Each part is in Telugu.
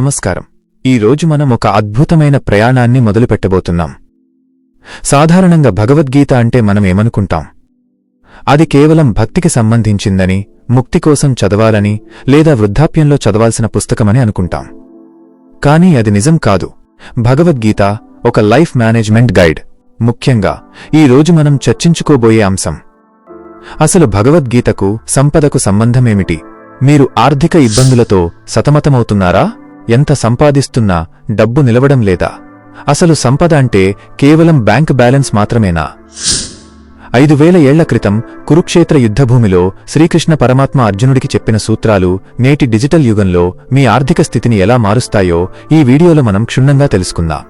నమస్కారం. ఈ రోజు మనం ఒక అద్భుతమైన ప్రయాణాన్ని మొదలుపెట్టబోతున్నాం. సాధారణంగా భగవద్గీత అంటే మనం ఏమనుకుంటాం? అది కేవలం భక్తికి సంబంధించిందని ముక్తి కోసం చదవాలని లేదా వృద్ధాప్యంలో చదవాల్సిన పుస్తకమని అనుకుంటాం. కానీ అది నిజం కాదు. భగవద్గీత ఒక లైఫ్ మేనేజ్మెంట్ గైడ్. ముఖ్యంగా ఈ రోజు మనం చర్చించుకోబోయే అంశం. అసలు భగవద్గీతకు సంపదకు సంబంధమేమిటి? మీరు ఆర్థిక ఇబ్బందులతో సతమతమవుతున్నారా? ఎంత సంపాదిస్తున్నా డబ్బు నిలవడం లేదా? అసలు సంపద అంటే కేవలం బ్యాంక్ బ్యాలెన్స్ మాత్రమేనా? ఐదు వేల ఏళ్ళ క్రితం కురుక్షేత్ర యుద్ధభూమిలో శ్రీకృష్ణ పరమాత్మ అర్జునుడికి చెప్పిన సూత్రాలు నేటి డిజిటల్ యుగంలో మీ ఆర్థిక స్థితిని ఎలా మారుస్తాయో ఈ వీడియోలో మనం క్షుణ్ణంగా తెలుసుకుందాం.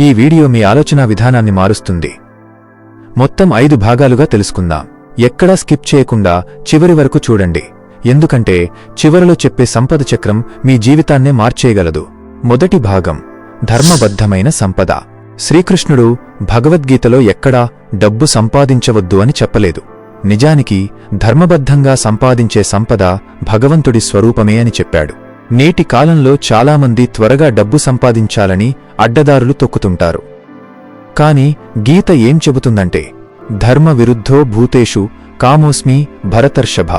ఈ వీడియో మీ ఆలోచనా విధానాన్ని మారుస్తుంది. మొత్తం ఐదు భాగాలుగా తెలుసుకుందాం. ఎక్కడా స్కిప్ చేయకుండా చివరి వరకు చూడండి. ఎందుకంటే చివరలో చెప్పే సంపద చక్రం మీ జీవితాన్నే మార్చేయగలదు. మొదటి భాగం ధర్మబద్ధమైన సంపద. శ్రీకృష్ణుడు భగవద్గీతలో ఎక్కడా డబ్బు సంపాదించవద్దు అని చెప్పలేదు. నిజానికి ధర్మబద్ధంగా సంపాదించే సంపద భగవంతుడి స్వరూపమే అని చెప్పాడు. నేటి కాలంలో చాలామంది త్వరగా డబ్బు సంపాదించాలని అడ్డదారులు తొక్కుతుంటారు. కాని గీత ఏం చెబుతుందంటే ధర్మ విరుద్ధో భూతేషు కామోస్మి భరతర్షభ.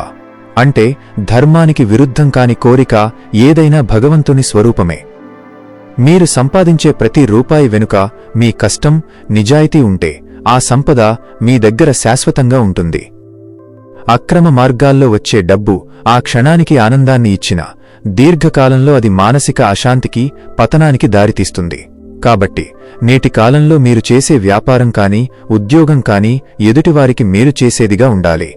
అంటే ధర్మానికి విరుద్ధం కాని కోరిక ఏదైనా భగవంతుని స్వరూపమే. మీరు సంపాదించే ప్రతి రూపాయి వెనుక మీ కష్టం నిజాయితీ ఉంటే ఆ సంపద మీ దగ్గర శాశ్వతంగా ఉంటుంది. అక్రమ మార్గాల్లో వచ్చే డబ్బు ఆ క్షణానికి ఆనందాన్ని ఇచ్చినా దీర్ఘకాలంలో అది మానసిక అశాంతికి పతనానికి దారితీస్తుంది. కాబట్టి నేటి కాలంలో మీరు చేసే వ్యాపారం కాని ఉద్యోగం కాని ఎదుటివారికి మీరు చేసేదిగా ఉండాలి.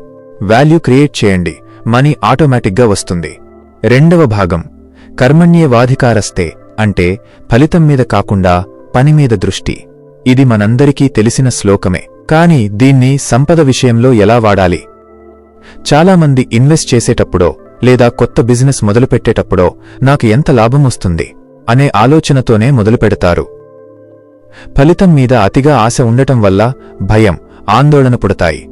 వాల్యూ క్రియేట్ చేయండి. మనీ ఆటోమేటిక్గా వస్తుంది. రెండవ భాగం కర్మణ్యేవాధికారస్తే అంటే ఫలితం మీద కాకుండా పని మీద దృష్టి. ఇది మనందరికీ తెలిసిన శ్లోకమే. కాని దీన్ని సంపద విషయంలో ఎలా వాడాలి? చాలామంది ఇన్వెస్ట్ చేసేటప్పుడో లేదా కొత్త బిజినెస్ మొదలుపెట్టేటప్పుడో నాకు ఎంత లాభం వస్తుంది? అనే ఆలోచనతోనే మొదలుపెడతారు. ఫలితం మీద అతిగా ఆశ ఉండటం వల్ల భయం ఆందోళన పుడతాయి.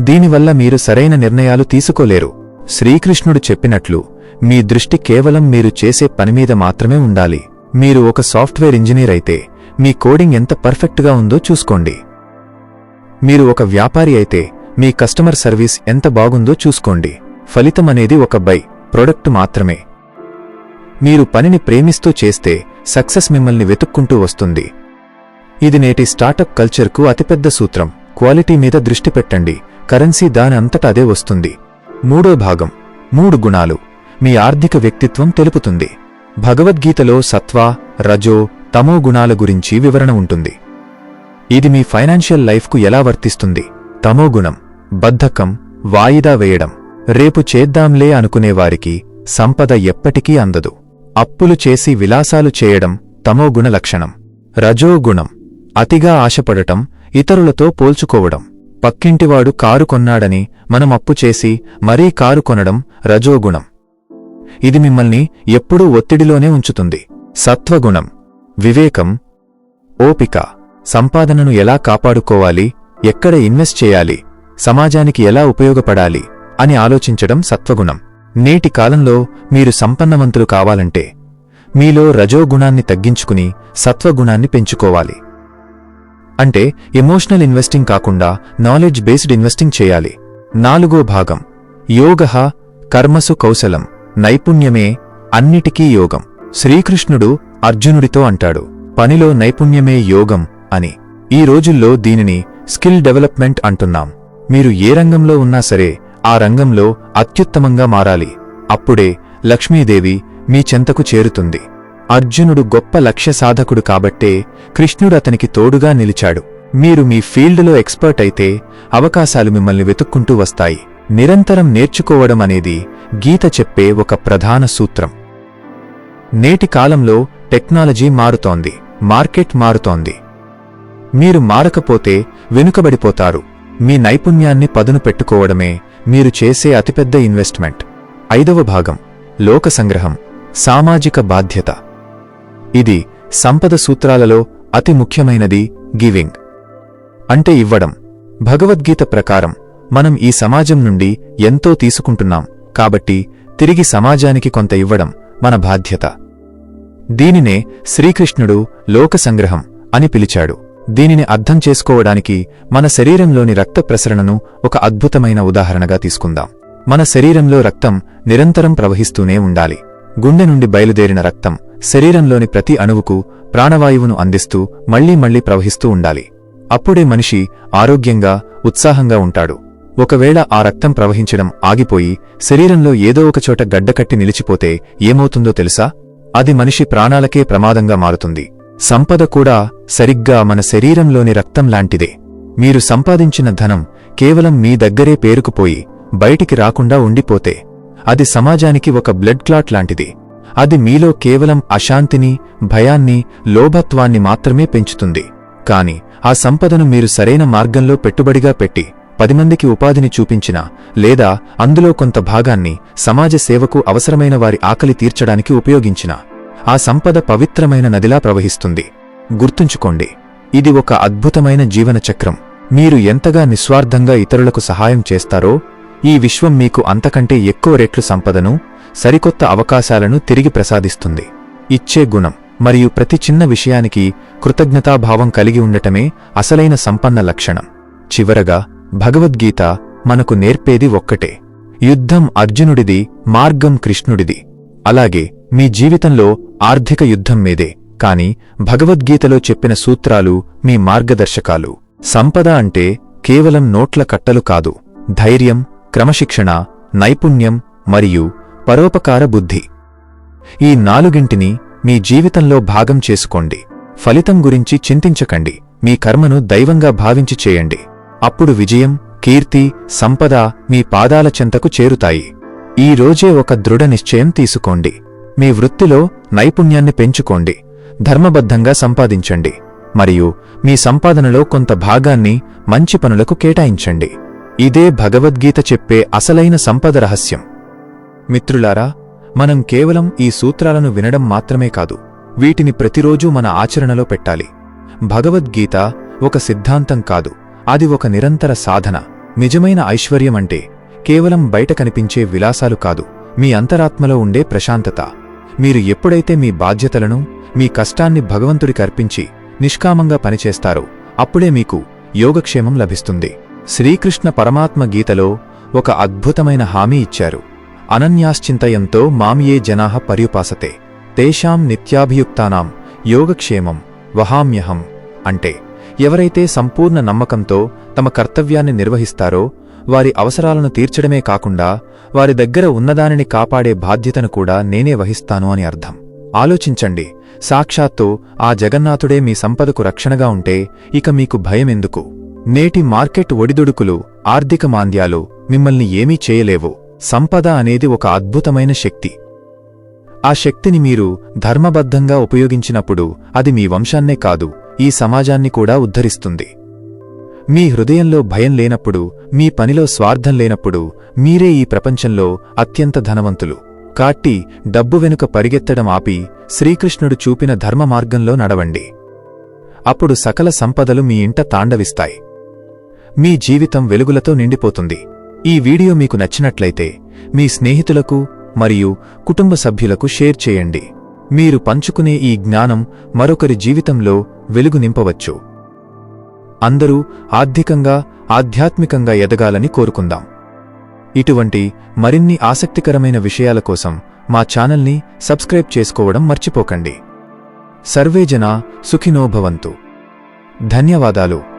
దీనివల్ల మీరు సరైన నిర్ణయాలు తీసుకోలేరు. శ్రీకృష్ణుడు చెప్పినట్లు మీ దృష్టి కేవలం మీరు చేసే పనిమీద మాత్రమే ఉండాలి. మీరు ఒక సాఫ్ట్వేర్ ఇంజనీర్ అయితే మీ కోడింగ్ ఎంత పర్ఫెక్ట్గా ఉందో చూసుకోండి. మీరు ఒక వ్యాపారి అయితే మీ కస్టమర్ సర్వీస్ ఎంత బాగుందో చూసుకోండి. ఫలితం అనేది ఒక బై ప్రొడక్ట్ మాత్రమే. మీరు పనిని ప్రేమిస్తూ చేస్తే సక్సెస్ మిమ్మల్ని వెతుక్కుంటూ వస్తుంది. ఇది నేటి స్టార్టప్ కల్చర్కు అతిపెద్ద సూత్రం. క్వాలిటీ మీద దృష్టి పెట్టండి. కరెన్సీ దాని అంతట అదే వస్తుంది. మూడో భాగం. మూడు గుణాలు. మీ ఆర్థిక వ్యక్తిత్వం తెలుపుతుంది. భగవద్గీతలో సత్వ రజో తమో గుణాల గురించి వివరణ ఉంటుంది. ఇది మీ ఫైనాన్షియల్ లైఫ్కు ఎలా వర్తిస్తుంది? తమో గుణం. బద్ధకం. వాయిదా వేయడం. రేపు చేద్దాంలే అనుకునేవారికి సంపద ఎప్పటికీ అందదు. అప్పులు చేసి విలాసాలు చేయడం తమోగుణ లక్షణం. రజోగుణం అతిగా ఆశపడటం ఇతరులతో పోల్చుకోవడం. పక్కింటివాడు కారు కొన్నాడని మనం అప్పు చేసి మరీ కారు కొనడం రజోగుణం. ఇది మిమ్మల్ని ఎప్పుడూ ఒత్తిడిలోనే ఉంచుతుంది. సత్వగుణం. వివేకం. ఓపిక. సంపాదనను ఎలా కాపాడుకోవాలి? ఎక్కడ ఇన్వెస్ట్ చేయాలి? సమాజానికి ఎలా ఉపయోగపడాలి? అని ఆలోచించడం సత్వగుణం. నేటి కాలంలో మీరు సంపన్నవంతులు కావాలంటే మీలో రజోగుణాన్ని తగ్గించుకుని సత్వగుణాన్ని పెంచుకోవాలి. అంటే ఎమోషనల్ ఇన్వెస్టింగ్ కాకుండా నాలెడ్జ్ బేస్డ్ ఇన్వెస్టింగ్ చేయాలి. నాలుగో భాగం. యోగ కర్మసు కౌశలం. నైపుణ్యమే అన్నిటికీ యోగం. శ్రీకృష్ణుడు అర్జునుడితో అంటాడు పనిలో నైపుణ్యమే యోగం అని. ఈ రోజుల్లో దీనిని స్కిల్ డెవలప్మెంట్ అంటున్నాం. మీరు ఏ రంగంలో ఉన్నా సరే ఆ రంగంలో అత్యుత్తమంగా మారాలి. అప్పుడే లక్ష్మీదేవి మీ చెంతకు చేరుతుంది. అర్జునుడు గొప్ప లక్ష్య సాధకుడు కాబట్టే కృష్ణుడు అతనికి తోడుగా నిలిచాడు. మీరు మీ ఫీల్డ్లో ఎక్స్పర్ట్ అయితే అవకాశాలు మిమ్మల్ని వెతుక్కుంటూ వస్తాయి. నిరంతరం నేర్చుకోవడం అనేది గీత చెప్పే ఒక ప్రధాన సూత్రం. నేటి కాలంలో టెక్నాలజీ మారుతోంది. మార్కెట్ మారుతోంది. మీరు మారకపోతే వెనుకబడిపోతారు. మీ నైపుణ్యాన్ని పదును పెట్టుకోవడమే మీరు చేసే అతిపెద్ద ఇన్వెస్ట్మెంట్. ఐదవ భాగం. లోక సంగ్రహం. సామాజిక బాధ్యత. ఇది సంపద సూత్రాలలో అతి ముఖ్యమైనది గివింగ్. అంటే ఇవ్వడం. భగవద్గీత ప్రకారం మనం ఈ సమాజం నుండి ఎంతో తీసుకుంటున్నాం. కాబట్టి తిరిగి సమాజానికి కొంత ఇవ్వడం మన బాధ్యత. దీనినే శ్రీకృష్ణుడు లోక సంగ్రహం అని పిలిచాడు. దీనిని అర్థం చేసుకోవడానికి మన శరీరంలోని రక్త ప్రసరణను ఒక అద్భుతమైన ఉదాహరణగా తీసుకుందాం. మన శరీరంలో రక్తం నిరంతరం ప్రవహిస్తూనే ఉండాలి. గుండె నుండి బయలుదేరిన రక్తం శరీరంలోని ప్రతి అణువుకు ప్రాణవాయువును అందిస్తూ మళ్ళీ మళ్ళీ ప్రవహిస్తూ ఉండాలి. అప్పుడే మనిషి ఆరోగ్యంగా ఉత్సాహంగా ఉంటాడు. ఒకవేళ ఆ రక్తం ప్రవహించడం ఆగిపోయి శరీరంలో ఏదో ఒకచోట గడ్డకట్టి నిలిచిపోతే ఏమవుతుందో తెలుసా? అది మనిషి ప్రాణాలకే ప్రమాదంగా మారుతుంది. సంపద కూడా సరిగ్గా మన శరీరంలోని రక్తం లాంటిదే. మీరు సంపాదించిన ధనం కేవలం మీ దగ్గరే పేరుకుపోయి బయటికి రాకుండా ఉండిపోతే అది సమాజానికి ఒక బ్లడ్ క్లాట్ లాంటిది. అది మీలో కేవలం అశాంతిని భయాన్ని లోభత్వాన్ని మాత్రమే పెంచుతుంది. కాని ఆ సంపదను మీరు సరైన మార్గంలో పెట్టుబడిగా పెట్టి పది మందికి ఉపాధిని చూపించినా లేదా అందులో కొంత భాగాన్ని సమాజ సేవకు అవసరమైన వారి ఆకలి తీర్చడానికి ఉపయోగించినా ఆ సంపద పవిత్రమైన నదిలా ప్రవహిస్తుంది. గుర్తుంచుకోండి ఇది ఒక అద్భుతమైన జీవనచక్రం. మీరు ఎంతగా నిస్వార్థంగా ఇతరులకు సహాయం చేస్తారో ఈ విశ్వం మీకు అంతకంటే ఎక్కువ రెట్లు సంపదను సరికొత్త అవకాశాలను తిరిగి ప్రసాదిస్తుంది. ఇచ్చే గుణం మరియు ప్రతి చిన్న విషయానికి కృతజ్ఞతాభావం కలిగి ఉండటమే అసలైన సంపన్న లక్షణం. చివరగా భగవద్గీత మనకు నేర్పేది ఒక్కటే. యుద్ధం అర్జునుడిది మార్గం కృష్ణుడిది. అలాగే మీ జీవితంలో ఆర్థిక యుద్ధం మీదే. కాని భగవద్గీతలో చెప్పిన సూత్రాలు మీ మార్గదర్శకాలు. సంపద అంటే కేవలం నోట్ల కట్టలు కాదు. ధైర్యం క్రమశిక్షణ నైపుణ్యం మరియు పరోపకార బుద్ధి. ఈ నాలుగింటిని మీ జీవితంలో భాగం చేసుకోండి. ఫలితం గురించి చింతించకండి. మీ కర్మను దైవంగా భావించి చేయండి. అప్పుడు విజయం కీర్తి సంపద మీ పాదాల చెంతకు చేరుతాయి. ఈ రోజే ఒక దృఢ నిశ్చయం తీసుకోండి. మీ వృత్తిలో నైపుణ్యాన్ని పెంచుకోండి. ధర్మబద్ధంగా సంపాదించండి. మరియు మీ సంపాదనలో కొంత భాగాన్ని మంచి పనులకు కేటాయించండి. ఇదే భగవద్గీత చెప్పే అసలైన సంపద రహస్యం. మిత్రులారా మనం కేవలం ఈ సూత్రాలను వినడం మాత్రమే కాదు వీటిని ప్రతిరోజూ మన ఆచరణలో పెట్టాలి. భగవద్గీత ఒక సిద్ధాంతం కాదు అది ఒక నిరంతర సాధన. నిజమైన ఐశ్వర్యం అంటే కేవలం బయట కనిపించే విలాసాలు కాదు మీ అంతరాత్మలో ఉండే ప్రశాంతత. మీరు ఎప్పుడైతే మీ బాధ్యతలను మీ కష్టాన్ని భగవంతుడికి అర్పించి నిష్కామంగా పనిచేస్తారో అప్పుడే మీకు యోగక్షేమం లభిస్తుంది. శ్రీకృష్ణ పరమాత్మ గీతలో ఒక అద్భుతమైన హామీ ఇచ్చారు. అనన్యాశ్చింతయంతో మామియే జనాహ పర్యుపాసతే. తేషాం నిత్యాభియుక్తానాం యోగక్షేమం వహామ్యహం అంటే ఎవరైతే సంపూర్ణ నమ్మకంతో తమ కర్తవ్యాన్ని నిర్వహిస్తారో వారి అవసరాలను తీర్చడమే కాకుండా వారి దగ్గర ఉన్నదానిని కాపాడే బాధ్యతను కూడా నేనే వహిస్తాను అని అర్థం. ఆలోచించండి సాక్షాత్తు ఆ జగన్నాథుడే మీ సంపదకు రక్షణగా ఉంటే ఇక మీకు భయమెందుకు? నేటి మార్కెట్ ఒడిదుడుకులు ఆర్థిక మాంద్యాలు మిమ్మల్ని ఏమీ చేయలేవు. సంపద అనేది ఒక అద్భుతమైన శక్తి. ఆ శక్తిని మీరు ధర్మబద్ధంగా ఉపయోగించినప్పుడు అది మీ వంశాన్నే కాదు ఈ సమాజాన్ని కూడా ఉద్ధరిస్తుంది. మీ హృదయంలో భయం లేనప్పుడు మీ పనిలో స్వార్థం లేనప్పుడు మీరే ఈ ప్రపంచంలో అత్యంత ధనవంతులు. కాట్టి డబ్బు వెనుక పరిగెత్తడం ఆపి శ్రీకృష్ణుడు చూపిన ధర్మ మార్గంలో నడవండి. అప్పుడు సకల సంపదలు మీ ఇంట తాండవిస్తాయి. మీ జీవితం వెలుగులతో నిండిపోతుంది. ఈ వీడియో మీకు నచ్చినట్లయితే మీ స్నేహితులకు మరియు కుటుంబ సభ్యులకు షేర్ చేయండి. మీరు పంచుకునే ఈ జ్ఞానం మరొకరి జీవితంలో వెలుగు నింపవచ్చు. అందరూ ఆర్థికంగా ఆధ్యాత్మికంగా ఎదగాలని కోరుకుందాం. ఇటువంటి మరిన్ని ఆసక్తికరమైన విషయాల కోసం మా ఛానల్ని సబ్స్క్రైబ్ చేసుకోవడం మర్చిపోకండి. సర్వేజన సుఖినోభవంతు ధన్యవాదాలు.